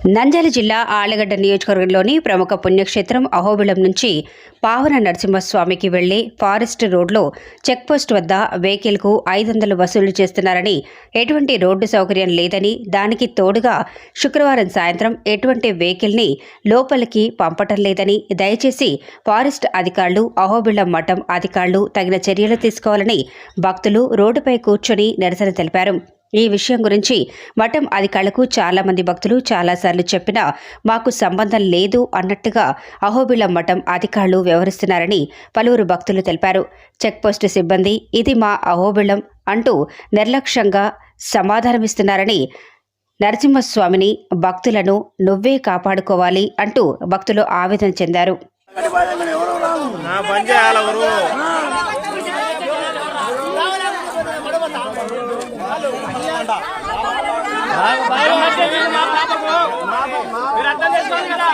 నంద్యాల జిల్లా ఆళ్ళగడ్డ నియోజకవర్గంలోని ప్రముఖ పుణ్యక్షేత్రం అహోబిళం నుంచి పావన నరసింహస్వామికి వెళ్ళే ఫారెస్ట్ రోడ్లో చెక్పోస్ట్ వద్ద వెహికల్కు ఐదు వందలు వసూలు చేస్తున్నారని ఎటువంటి రోడ్డు సౌకర్యం లేదని దానికి తోడుగా శుక్రవారం సాయంత్రం ఎటువంటి వెహికల్ని లోపలికి పంపటం లేదని దయచేసి ఫారెస్ట్ అధికారులు అహోబిళం మఠం అధికారులు తగిన చర్యలు తీసుకోవాలని భక్తులు రోడ్డుపై కూర్చొని నిరసన తెలిపారు. ఈ విషయం గురించి మఠం అధికారులకు చాలామంది భక్తులు చాలాసార్లు చెప్పినా మాకు సంబంధం లేదు అన్నట్టుగా అహోబిళం మఠం అధికారులు వ్యవహరిస్తున్నారని పలువురు భక్తులు తెలిపారు. చెక్పోస్టు సిబ్బంది ఇది మా అహోబిళం అంటూ నిర్లక్ష్యంగా సమాధానమిస్తున్నారని నరసింహస్వామిని భక్తులను నువ్వే కాపాడుకోవాలి అంటూ భక్తులు ఆవేదన చెందారు. మీరు అర్థం చేసుకోవాలి కదా.